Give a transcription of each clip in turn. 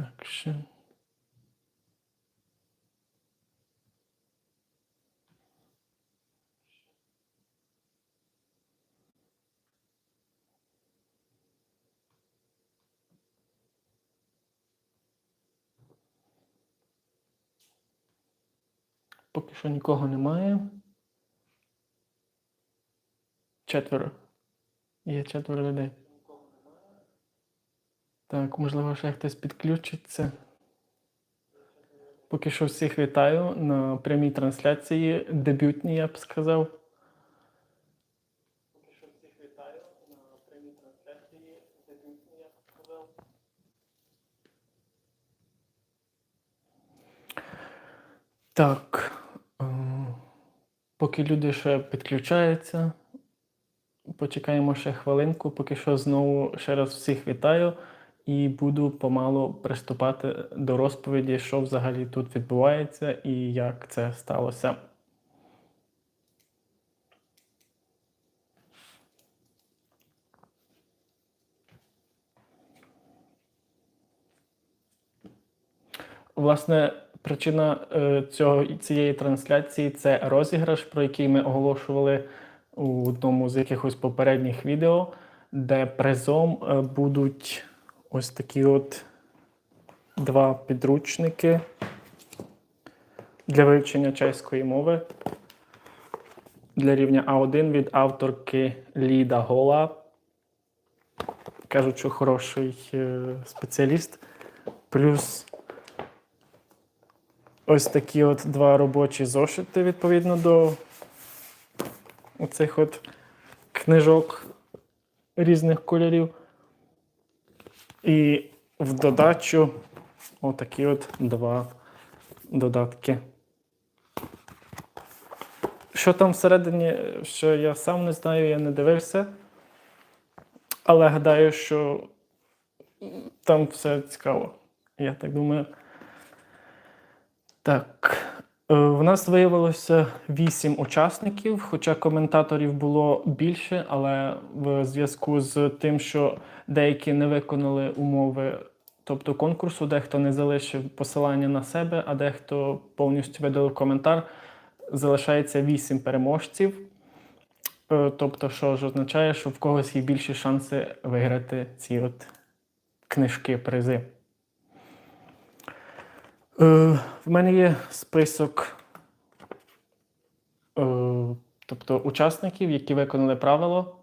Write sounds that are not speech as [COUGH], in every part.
Так. Поки що нікого немає. Четверо. Є четверо людей. Так, можливо, ще хтось підключиться. Поки що всіх вітаю на прямій трансляції. Дебютній, я б сказав. Поки що всіх вітаю на прямій трансляції. Дебютній, я б сказав. Так. е, Поки люди ще підключаються, почекаємо ще хвилинку. Поки що знову ще раз всіх вітаю і буду помалу приступати до розповіді, що взагалі тут відбувається і як це сталося. Власне, причина е, цього, цієї трансляції це розіграш, про який ми оголошували у одному з якихось попередніх відео, де призом е, будуть ось такі от два підручники для вивчення чеської мови для рівня А1 від авторки Ліда Гола. Кажуть, що хороший е, спеціаліст. Плюс ось такі от два робочі зошити відповідно до оцих от книжок різних кольорів. І в додачу отакі от два додатки. Що там всередині, що я сам не знаю, я не дивився. Але гадаю, що там все цікаво. Я так думаю. Так. Е, В нас виявилося вісім учасників, хоча коментаторів було більше, але в зв'язку з тим, що деякі не виконали умови, тобто конкурсу, дехто не залишив посилання на себе, а дехто повністю видалив коментар, залишається вісім переможців. Е, Тобто, що ж означає, що в когось є більші шанси виграти ці от книжки, призи. Е, в мене є список е, тобто учасників, які виконали правило.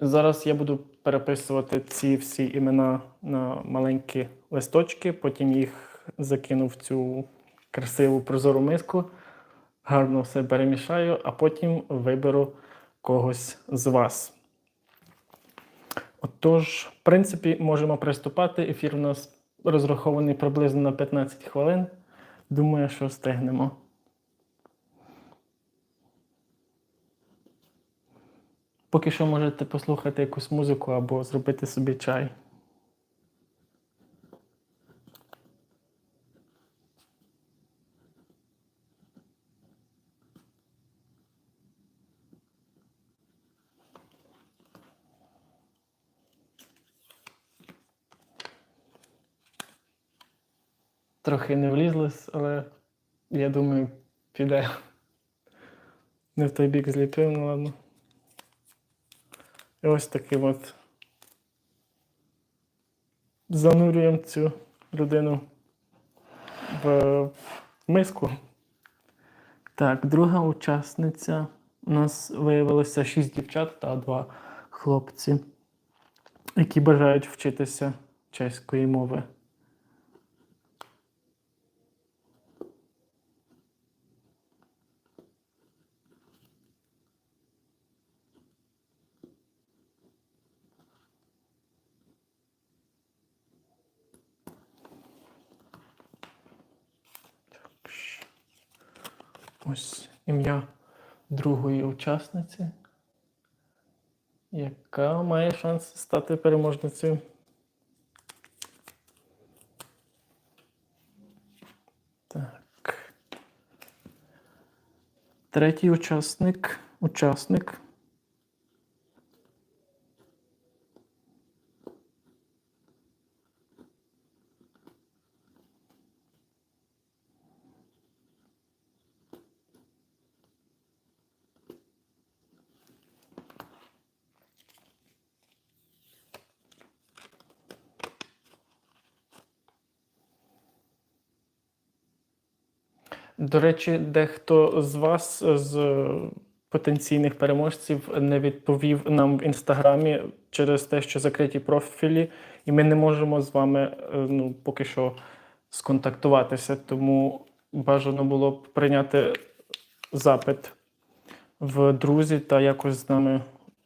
Зараз я буду переписувати ці всі імена на маленькі листочки, потім їх закину в цю красиву прозору миску, гарно все перемішаю, а потім виберу когось з вас. Отож, в принципі, можемо приступати. Ефір у нас розрахований приблизно на 15 хвилин. Думаю, що встигнемо. Поки що можете послухати якусь музику або зробити собі чай. Трохи не влізлось, але я думаю, піде. Не в той бік зліпив, ну ладно. І ось таким от занурюємо цю людину в миску. Так, друга учасниця. У нас виявилося шість дівчат та два хлопці, які бажають вчитися чеської мови. Ось ім'я другої учасниці, яка має шанс стати переможницею. Так. Третій учасник. Учасник. До речі, дехто з вас, з е, потенційних переможців, не відповів нам в інстаграмі через те, що закриті профілі, і ми не можемо з вами е, ну, поки що сконтактуватися. Тому бажано було б прийняти запит в друзі та якось з нами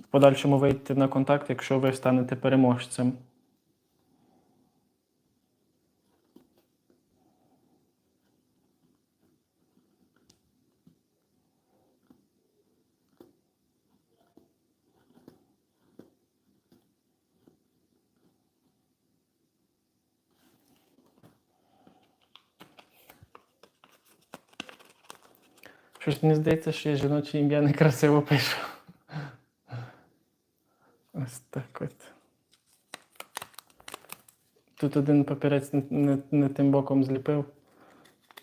в подальшому вийти на контакт, якщо ви станете переможцем. Щось мені здається, що я жіноче ім'я некрасиво пишу. Ось так от. Тут один папірець не, не, не тим боком зліпив.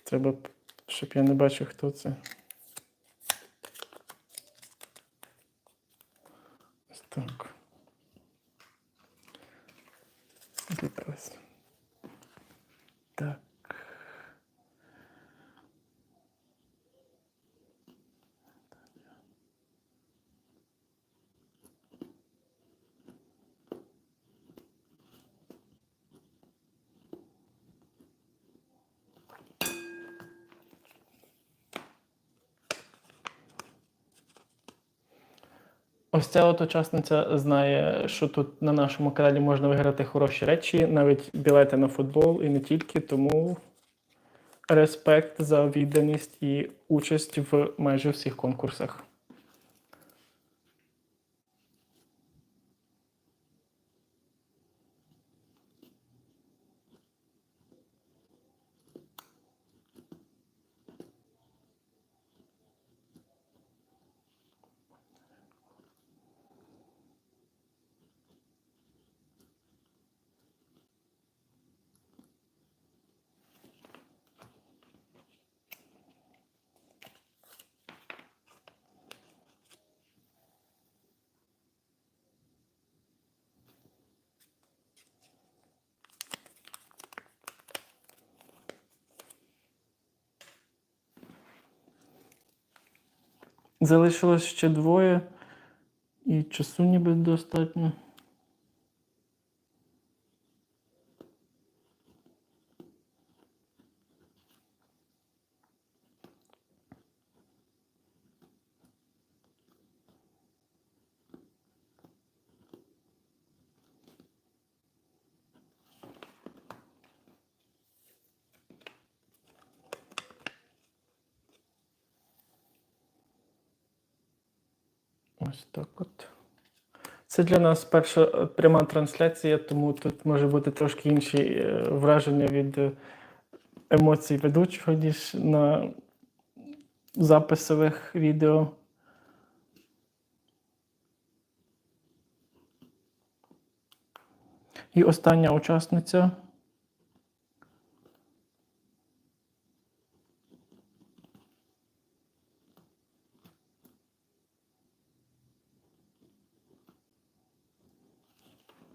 Треба, щоб я не бачив, хто це. Ось так. Зліпилось. Так. Ось ця от учасниця знає, що тут на нашому каналі можна виграти хороші речі, навіть білети на футбол і не тільки. Тому респект за відданість і участь в майже всіх конкурсах. Залишилось ще двоє, і часу ніби достатньо. Ось так от. Це для нас перша е, пряма трансляція, тому тут може бути трошки інші е, враження від е, емоцій ведучого, ніж на записових відео. І остання учасниця.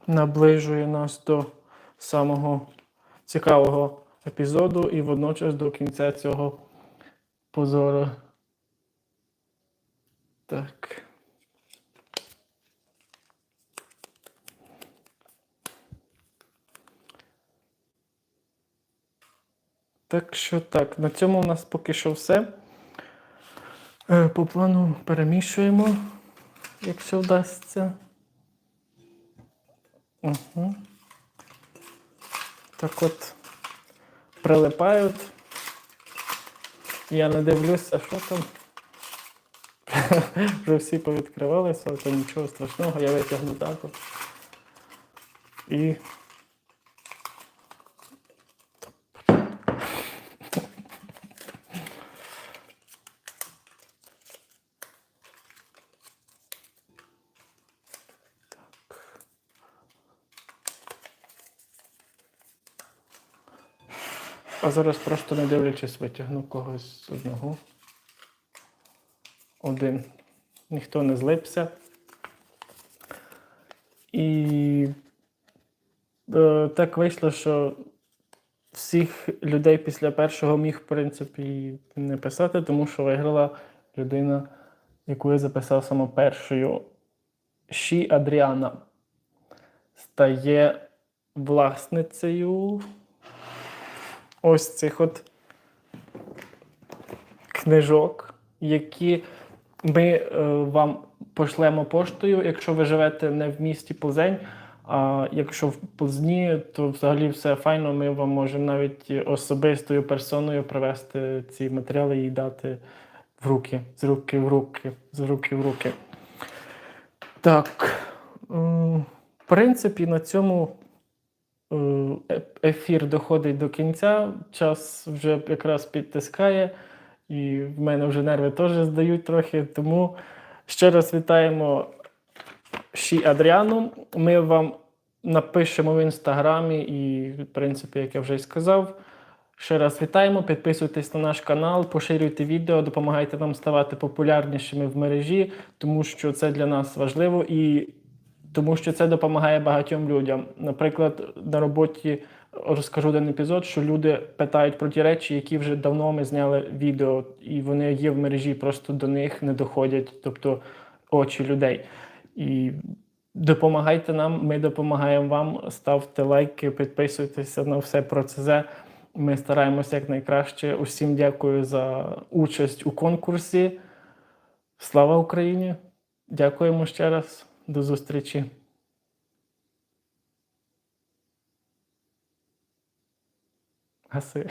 Наближує нас до самого цікавого епізоду і водночас до кінця цього позору. Так. Так що так, на цьому у нас поки що все. Е, По плану перемішуємо, якщо вдасться. Угу. Так от прилипають. Я не дивлюся, що там. [LAUGHS] Вже всі повідкривалися, то нічого страшного, я витягну так. І. А зараз просто не дивлячись, витягну когось з одного. Один. Ніхто не злипся. І е, так вийшло, що всіх людей після першого міг, в принципі, не писати, тому що виграла людина, яку я записав саме першою. Ші Адріана стає власницею ось цих от книжок, які ми е, вам пошлемо поштою, якщо ви живете не в місті Плзень. А якщо в Плзні, то взагалі все файно. Ми вам можемо навіть особистою персоною привезти ці матеріали і дати в руки, з руки в руки, з руки в руки. Так. В принципі, на цьому ефір доходить до кінця. Час вже якраз підтискає, і в мене вже нерви теж здають трохи. Тому ще раз вітаємо Ші Адріану. Ми вам напишемо в інстаграмі, і, в принципі, як я вже й сказав. Ще раз вітаємо, підписуйтесь на наш канал, поширюйте відео, допомагайте нам ставати популярнішими в мережі, тому що це для нас важливо і тому що це допомагає багатьом людям. Наприклад, на роботі розкажу один епізод, що люди питають про ті речі, які вже давно ми зняли відео, і вони є в мережі, просто до них не доходять, тобто очі людей. І допомагайте нам, ми допомагаємо вам. Ставте лайки, підписуйтеся на все про ЦЗ. Ми стараємося якнайкраще. Усім дякую за участь у конкурсі. Слава Україні! Дякуємо ще раз. До зустрічі. Гаси.